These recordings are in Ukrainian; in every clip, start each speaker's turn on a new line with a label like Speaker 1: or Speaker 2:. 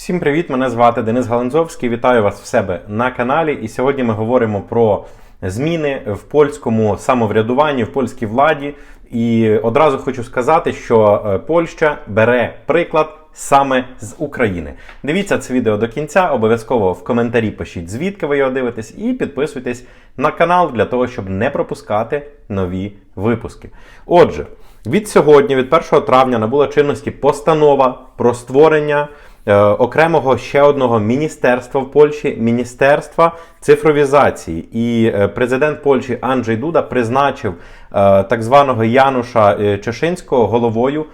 Speaker 1: Всім привіт! Мене звати Денис Галанзовський. Вітаю вас в себе на каналі. І сьогодні ми говоримо про зміни в польському самоврядуванні, в польській владі. І одразу хочу сказати, що е, Польща бере приклад саме з України. Дивіться це відео до кінця. Обов'язково в коментарі пишіть, звідки ви його дивитесь, і підписуйтесь на канал для того, щоб не пропускати нові випуски. Отже, від сьогодні, від 1 травня, набула чинності постанова про створення. Е, Окремого ще одного міністерства в Польщі міністерства цифровізації. І е, президент Польщі Анджей Дуда призначив е, так званого Януша Чешинського головою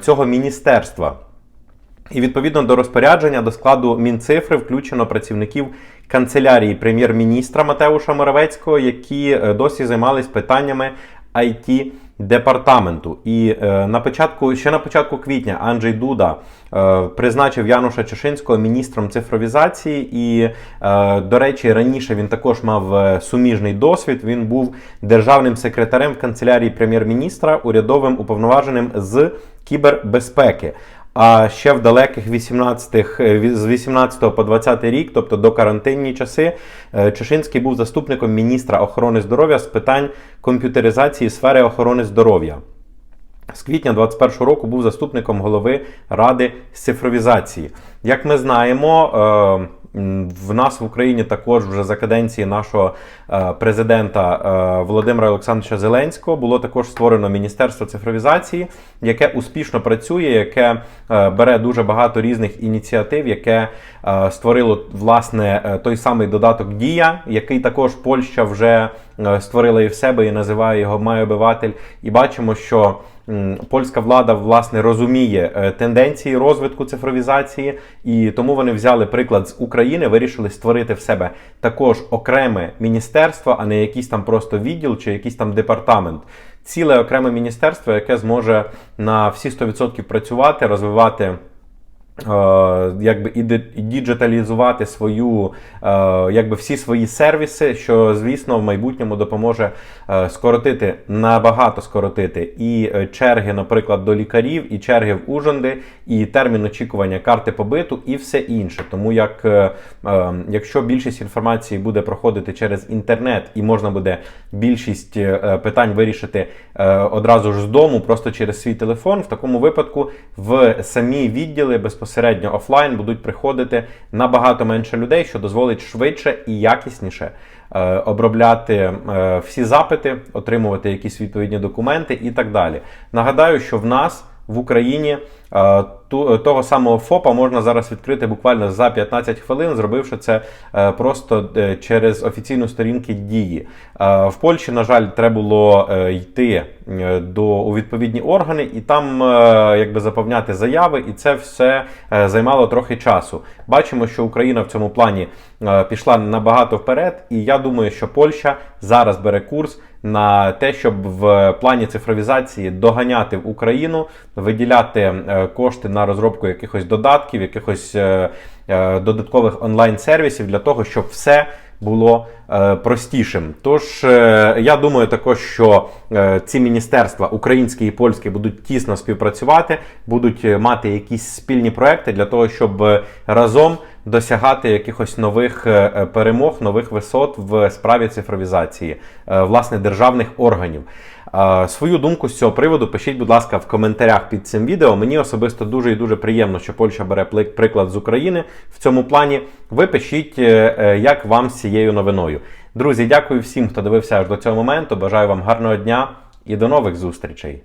Speaker 1: цього міністерства. І відповідно до розпорядження до складу Мінцифри включено працівників канцелярії прем'єр-міністра Матеуша Моравецького, які досі займались питаннями IT департаменту. І е, на початку, ще на початку квітня Анджей Дуда е, призначив Януша Чешинського міністром цифровізації. І, е, до речі, раніше він також мав е, суміжний досвід. Він був державним секретарем в канцелярії прем'єр-міністра, урядовим уповноваженим з кібербезпеки. А ще в далеких 18-х, е, з 18 по 20 рік, тобто до карантинні часи, е, Чешинський був заступником міністра охорони здоров'я з питань комп'ютеризації сфери охорони здоров'я. З квітня 2021 року був заступником голови Ради з цифровізації. Як ми знаємо, е, в нас в Україні також вже за каденції нашого е, президента е, Володимира Олександровича Зеленського було також створено Міністерство цифровізації, яке успішно працює, яке е, бере дуже багато різних ініціатив, яке створило власне той самий додаток Дія, який також Польща вже створила і в себе і називає його «Май обиватель». І бачимо, що польська влада власне розуміє е, тенденції розвитку цифровізації, і тому вони взяли приклад з України, вирішили створити в себе також окреме міністерство, а не якийсь там просто відділ чи якийсь там департамент. Ціле окреме міністерство, яке зможе на всі 100% працювати, розвивати. Е, якби і діджиталізувати свою, е, якби всі свої сервіси, що звісно в майбутньому допоможе е, скоротити набагато скоротити і черги, наприклад, до лікарів, і черги в ужонди, і термін очікування карти побиту, і все інше. Тому як якщо більшість інформації буде проходити через інтернет, і можна буде більшість питань вирішити одразу ж з дому, просто через свій телефон, в такому випадку в самі відділи безпосередньо офлайн будуть приходити набагато менше людей, що дозволить швидше і якісніше е, обробляти е, всі запити, отримувати якісь відповідні документи і так далі. Нагадаю, що в нас в Україні того самого ФОПа можна зараз відкрити буквально за 15 хвилин, зробивши це е, просто е, через офіційну сторінку дії. Е, В Польщі, на жаль, треба було е, йти е, до у відповідні органи і там е, якби заповняти заяви, і це все е, займало трохи часу. Бачимо, що Україна в цьому плані е, пішла набагато вперед, і я думаю, що Польща зараз бере курс на те, щоб в плані цифровізації доганяти Україну, виділяти е, кошти на розробку якихось додатків, якихось е, е, додаткових онлайн-сервісів для того, щоб все було е, простішим. Тож е, я думаю також, що е, ці міністерства українське і польське будуть тісно співпрацювати, будуть е, мати якісь спільні проекти для того, щоб е, разом досягати якихось нових е, е, перемог, нових висот в справі цифровізації е, власне державних органів. Свою думку з цього приводу пишіть, будь ласка, в коментарях під цим відео. Мені особисто дуже і дуже приємно, що Польща бере приклад з України в цьому плані. Ви пишіть, е, е, як вам з цією новиною. Друзі, дякую всім, хто дивився аж до цього моменту. Бажаю вам гарного дня і до нових зустрічей.